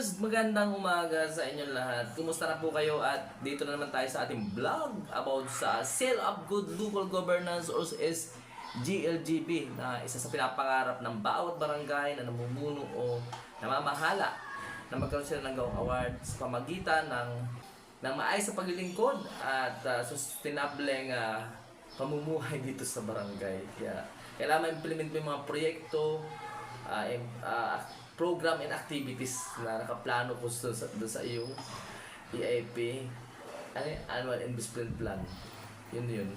Viewers, magandang umaga sa inyong lahat. Kumusta na po kayo at dito na naman tayo sa ating vlog about sa Sale of Good Local Governance or is GLGB na isa sa pinapangarap ng bawat barangay na namumuno o namamahala na magkaroon sila ng gawang award sa pamagitan ng ng maayos sa paglilingkod at uh, sustainableng uh, pamumuhay dito sa barangay. Kaya kailangan ma-implement mo yung mga proyekto, uh, uh, program and activities na nakaplano po sa, sa, sa iyong EIP, ano? Annual Investment Plan. Yun yun.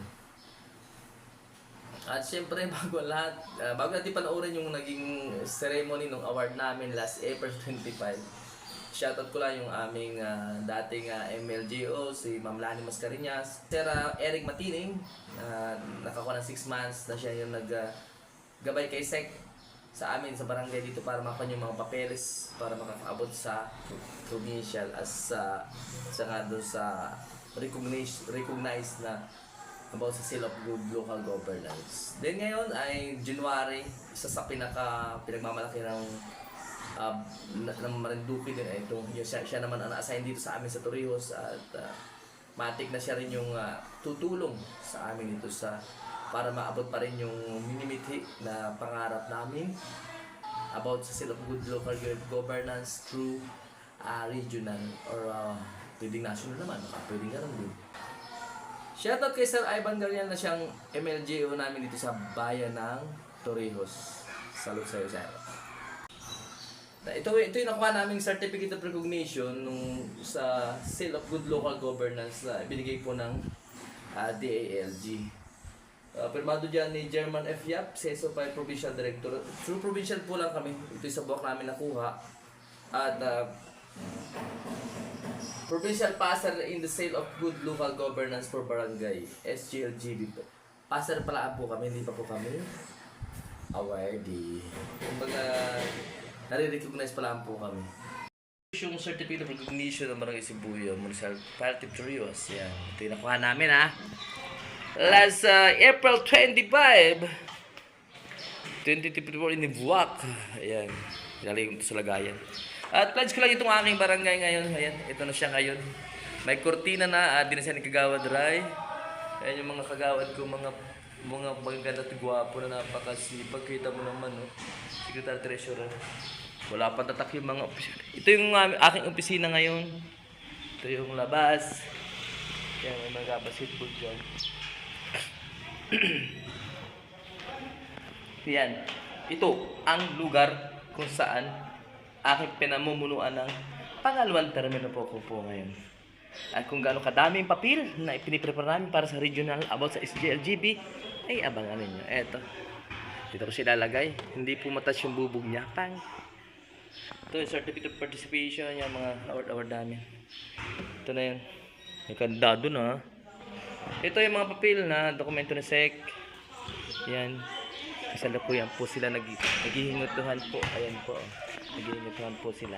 At syempre, bago lahat, ah, bago natin panoorin yung naging ceremony ng award namin last April 25, shoutout ko lang yung aming ah, dating ah, MLGO, si Ma'am Lani Mascarinas, Sir ah, Eric Matining, na nakakuha ng 6 months na siya yung nag ah, gabay kay Sec sa amin sa barangay dito para makuha yung mga papeles para makakaabot sa provincial as sa sa nga doon sa recognize recognize na about sa seal of good local governance. Then ngayon ay January, isa sa pinaka pinagmamalaki ng uh, ng Marinduque din ay ito. Yung siya, siya naman ang na-assign dito sa amin sa Torrijos at uh, matik na siya rin yung uh, tutulong sa amin dito sa para maabot pa rin yung minimithi na pangarap namin about sa seal of good local governance through uh, regional or uh, pwedeng national naman, baka pwedeng ganun din. Shoutout kay Sir Ivan Garian na siyang MLGO namin dito sa bayan ng Torrijos. Salute sa'yo, Sir. Ito, ito yung nakuha naming certificate of recognition nung sa Seal of Good Local Governance na binigay po ng ah, DALG. Uh, pirmado dyan ni German F. Yap, CESO 5 Provincial Director. True provincial po lang kami. Ito sa buwak namin nakuha. At ah, Provincial Passer in the Sale of Good Local Governance for Barangay, SGLGB. Passer pala po kami, hindi pa po kami awardee. Kumbaga, nare-recognize pala po kami. Yung certificate of recognition ng Barangay Sibuyo, Municipality of Torrijos. Yan. Ito yung nakuha namin ha. Last uh, April 25, 2024 in Buwak. Ayan. Galing sa lagayan. At pledge ko lang itong aking barangay ngayon. Ayan, ito na siya ngayon. May kortina na, uh, dinasya ni Kagawad Rai. Ayan yung mga kagawad ko, mga mga magaganda at gwapo na napakasipag. Kita mo naman, no? Secretary Treasurer. Wala pa tatak yung mga opisina. Ito yung um, aking opisina ngayon. Ito yung labas. Yan, may mga basketball dyan. Yan. Ito ang lugar kung saan aking pinamumunuan ng pangalawang termino po ko po ngayon. At kung gaano kadaming papel na ipiniprepare namin para sa regional about sa SGLGB, ay abangan ninyo. Eto. Dito ko siya ilalagay. Hindi po matas yung bubog niya. Pang. Ito yung certificate of participation, yung mga award-award namin. Ito na yun. May kandado na. Ito yung mga papel na dokumento ni SEC. Yan. Kasalukuyan po sila nag naghihingutuhan po. Ayan po. Naghihingutuhan po sila.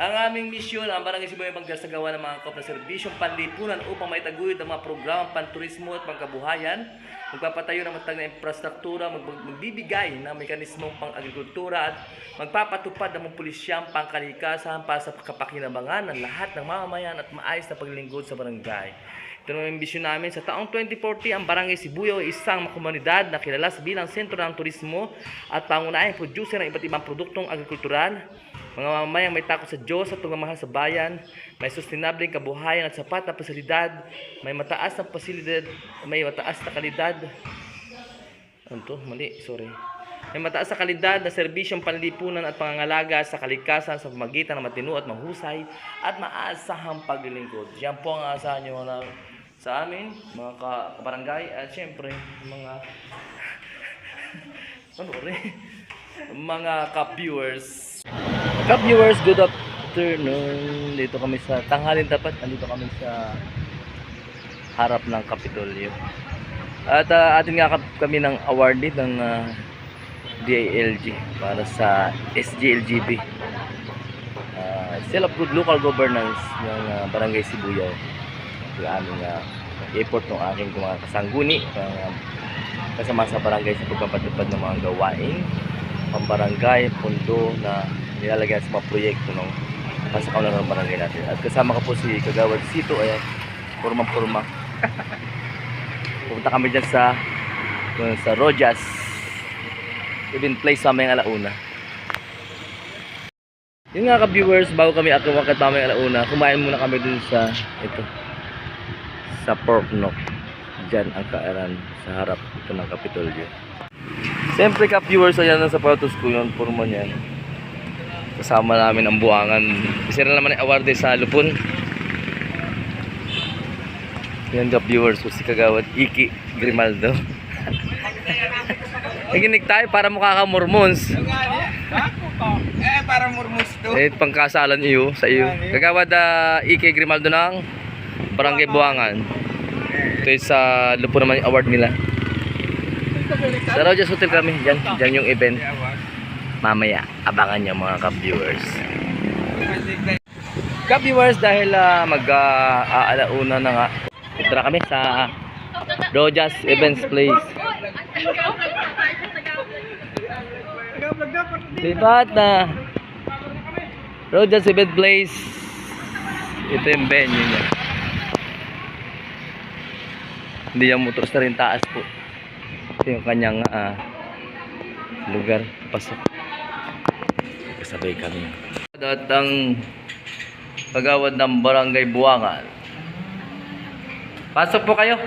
Ang aming misyon, ang Barangay Sibuya magsasagawa ng mga kop na serbisyong panlipunan upang maitaguyod ang mga programang panturismo at pangkabuhayan, magpapatayo ng matag na infrastruktura, mag- magbibigay ng mekanismong pang-agrikultura at magpapatupad ng mga pulisyang pangkalikasan para sa kapakinabangan ng lahat ng mamamayan at maayos na paglilingkod sa barangay. Ito naman yung bisyon namin. Sa taong 2040, ang Barangay Sibuyo ay isang komunidad na kilala sa bilang sentro ng turismo at pangunahing producer ng iba't ibang produktong agrikultural. Mga mamamayang may takot sa Diyos at pagmamahal sa bayan, may sustainableng kabuhayan at sapat na pasilidad, may mataas na pasilidad, may mataas na kalidad. Ano to? Mali, sorry. May mataas na kalidad na serbisyong panlipunan at pangangalaga sa kalikasan sa pamagitan ng matino at mahusay at maasahang paglilingkod. Yan po ang asahan nyo na sa amin, mga ka- kabarangay, at syempre, mga ano rin, mga ka-viewers. Ka-viewers, good afternoon. Dito kami sa tanghalin tapat. Nandito kami sa harap ng Kapitolyo. At uh, atin nga kami ng awardee ng ah, DILG para sa SGLGB. Uh, Seal of Good Local Governance ng ah, Barangay Sibuyaw. Yung aming ah, effort ng aking mga kasangguni, uh, kasama sa barangay sa pagpapatupad ng mga gawain pambarangay, pundo na nilalagyan sa mga proyekto ng pasakaw ng barangay natin. At kasama ko po si Kagawad Sito, ayan, purmang-purma. Pupunta kami dyan sa sa Rojas event place sa may alauna. Yung nga ka-viewers, bago kami akawakat mamaya alauna, kumain muna kami dun sa ito sa pork nok. Diyan ang kaaran sa harap ito ng Kapitolyo. Siyempre ka-viewers, ayan ang sapatos ko yun, purma niyan. Kasama namin ang buwangan. Isa na naman ang award sa Lupon. Yan ka-viewers, si Kagawad Iki Grimaldo. Naginig tayo para mukha ka mormons. Eh, para murmus to. Eh, pangkasalan iyo sa iyo. Kagawad uh, Ike Grimaldo ng Barangay Buangan. Ito sa lupo naman yung award nila. Sa Rogers Hotel kami. Diyan, diyan yung event. Mamaya, abangan nyo mga ka-viewers. Ka-viewers, dahil uh, mag-aalauna na nga. Na kami sa Rojas Events Place. Lipat na. Rojas Event Place. Ito yung venue niya. Hindi yung motors na rin taas po. Ito yung kanyang ah, lugar. Pasok. Kasabay kami. At ang pagawad ng barangay Buwangan. Pasok po kayo.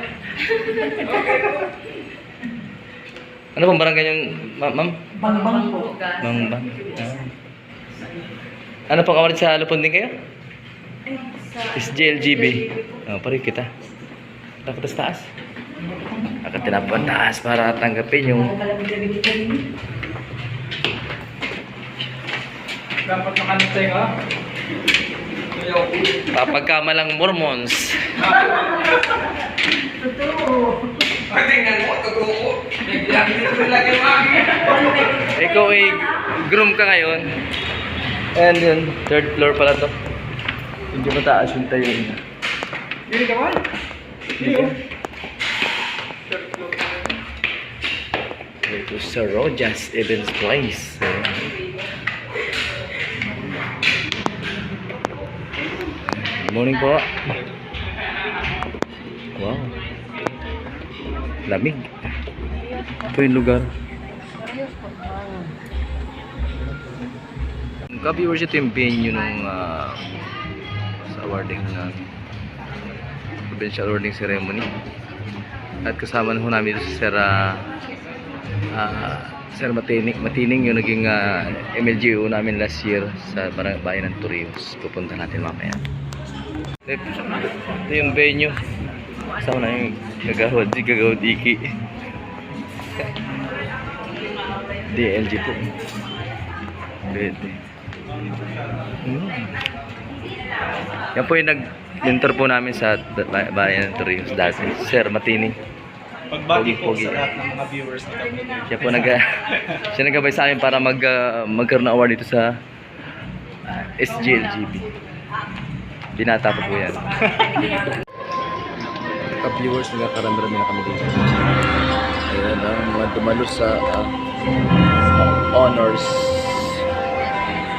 Ano pong barangay yung ma- ma'am? Bangbang po. Mangbang. Ah. Ano pong award sa Lupon din kayo? Is JLGB. Oh, pare kita. Sa taas. Akat tinapon taas para tanggapin yung Dapat makanitay ka. papagkamalang Mormons. Mo, totoo. Lagi yung akin. Ikaw ay groom ka ngayon. And yun, third floor pala to. Hindi mataas yung tayo niya. Hindi ka man. Ito sa Rojas Events Place. Ayan. Good morning po. Wow. Lamig. Ito yung lugar. Ka-viewers, ito yung venue nung ah, sa awarding na provincial awarding ceremony. At kasama na ho namin si Sir ah, ah, Sir Matining, Matining yung naging ah, MLGO namin last year sa barang- bayan ng Torrijos. Pupunta natin mamaya. Ito yung venue. Kasama na yung kagawad, si kagawad Iki. DLG po. Pwede. Hmm. Yan po yung nag-mentor po namin sa ba- bayan ng Torrijos dati. Sir Matining. Pagbati po sa lahat ng mga viewers na kami. Siya po nag siya nagabay sa amin para mag ah, magkaroon ng award dito sa ah, SGLGB. Binata pa po yan. Ka-viewers, nagkakarami-rami na kami dito. Ayan ang mga dumalo sa ah, honors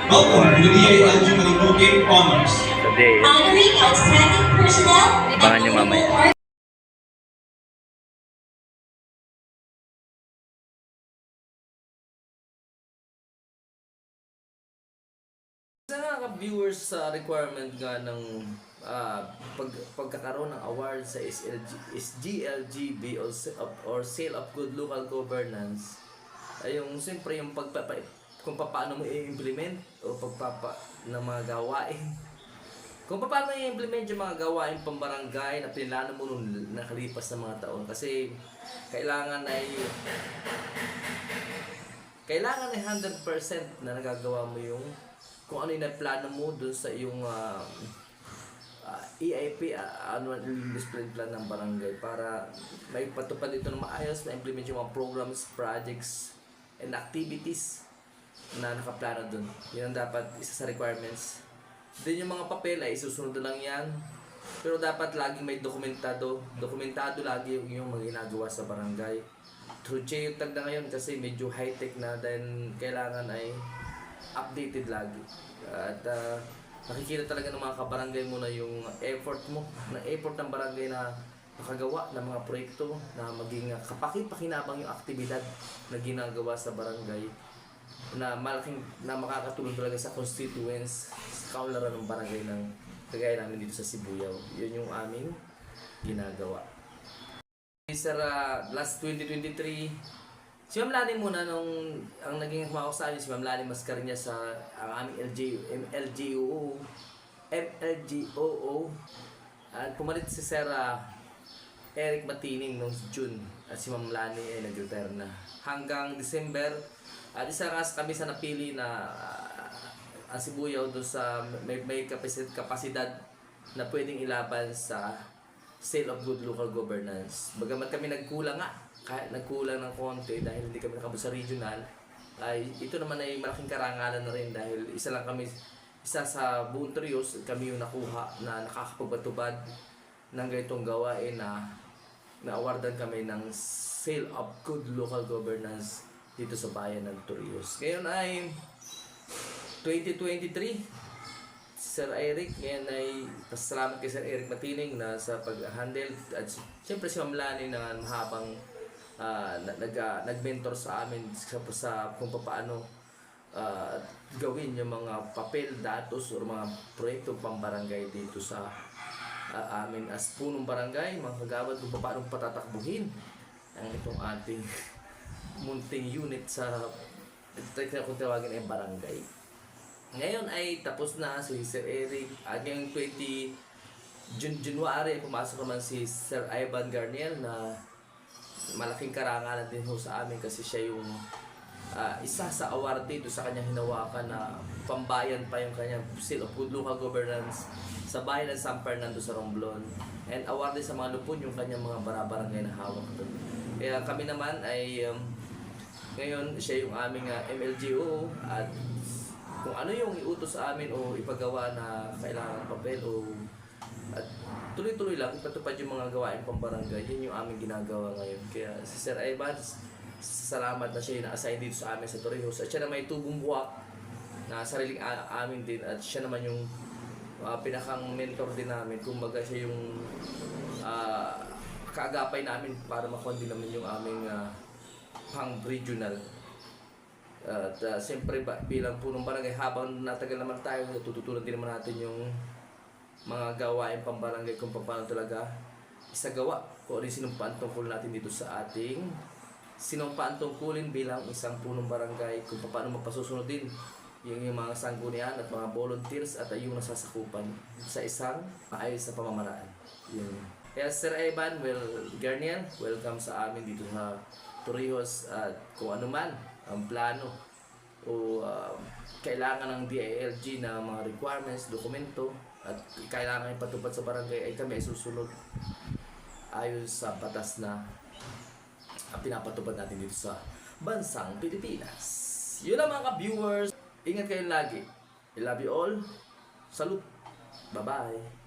Welcome to the DILG Malinduque Honors. today. Honoring outstanding personnel. Abangan nyo mamaya. Sa nga ka-viewers sa requirement nga ng ah, pag, pagkakaroon ng award sa SLG, SGLGB or, or Sale of Good Local Governance ay yung siyempre yung pagpapa kung paano mo i-implement o pagpapa ng mga gawain. Kung paano i-implement yung mga gawain pambarangay na pinlano mo nung nakalipas na mga taon. Kasi kailangan ay kailangan ay 100% na nagagawa mo yung kung ano yung plano mo dun sa iyong ah, ah, EIP, uh, Annual Discipline Plan ng Barangay para may patupad ito ng maayos na implement yung mga programs, projects, and activities na nakaplano dun. Yun ang dapat isa sa requirements. Then yung mga papel ay isusunod lang yan. Pero dapat lagi may dokumentado, dokumentado lagi yung, yung mga ginagawa sa barangay. through geotag na ngayon kasi medyo high-tech na dahil kailangan ay updated lagi. At ah, nakikita talaga ng mga kabarangay mo na yung effort mo, na effort ng barangay na nakagawa ng mga proyekto na maging ah, kapaki-pakinabang yung aktibidad na ginagawa sa barangay na malaking na makakatulong talaga sa constituents sa kaunlaran ng barangay ng kagaya namin dito sa Sibuyao. Yun yung aming ginagawa. Sir, ah, last 2023, si Ma'am Lani muna nung ang naging humawak sa amin, si Ma'am Lani Mascareñas sa ang aming LG, MLGOO, MLGOO, at pumalit si Sir ah, Eric Matining noong June at si Ma'am Lani ay nag-retire na. Hanggang December, at isa nga kami sa napili na ah, ang Sibuyaw doon sa may, may kapasid, kapasidad na pwedeng ilaban sa sale of good local governance. Bagamat kami nagkulang nga, kahit nagkulang ng konti dahil hindi kami nakabot sa regional, ay ito naman ay malaking karangalan na rin dahil isa lang kami, isa sa buong trios, kami yung nakuha na nakakapagbatubad ng ganitong gawain na na-awardan kami ng Sale of Good Local Governance dito sa bayan ng Torrijos. Ngayon ay 2023. Sir Eric, ngayon ay pasalamat kay Sir Eric Matining na sa pag-handle at siyempre si Ma'am Lani na mahabang na- nag, ah, nag-mentor sa amin sa, sa kung paano ah, gawin yung mga papel, datos o mga proyekto pambarangay dito sa ah, amin as punong barangay, mga kagawad kung paano patatakbuhin ang itong ating munting unit sa kung tawagin ay barangay. Ngayon ay tapos na si Sir Eric. At ngayong 20 Jun January, pumasok naman si Sir Ivan Garnier na malaking karangalan din ho sa amin kasi siya yung ah, isa sa awardee do sa kanyang hinawakan na pambayan pa yung kanyang Seal of Good Local Governance sa bayan ng San Fernando sa Romblon. And awarded sa mga lupon yung kanyang mga barabarangay na hawak doon. Kaya kami naman ay um, ngayon siya yung aming ah, MLGO at kung ano yung iutos sa amin o ipagawa na kailangan ng papel o at tuloy-tuloy lang ipatupad yung mga gawain pang barangay. Yun yung aming ginagawa ngayon. Kaya si Sir Evans salamat na siya yung na-assign dito sa amin sa Torrijos. At siya na may tubong buwak na sariling amin din. At siya naman yung ah, pinakang mentor din namin. Kumbaga siya yung ah, kaagapay namin para makuha din namin yung aming ah, pang regional at uh, siyempre bilang punong barangay, habang natagal naman tayo, natututunan din naman natin yung mga gawain pambarangay kung paano talaga isagawa kung ano yung sinumpaan tungkol natin dito sa ating sinumpaan tungkulin bilang isang punong barangay kung paano mapasusunod din yung, yung mga sanggunian at mga volunteers at yung nasasakupan sa isang maayos na pamamaraan. Yun. Kaya Sir Evan, well, Garnier, welcome sa amin dito sa Torrijos at kung ano man ang plano o uh, kailangan ng DILG na mga requirements, dokumento at kailangan ipatupad sa barangay ay kami susunod ayon sa batas na pinapatupad natin dito sa bansang Pilipinas. Yun ang mga viewers. Ingat kayo lagi. I love you all. Salute. Bye-bye.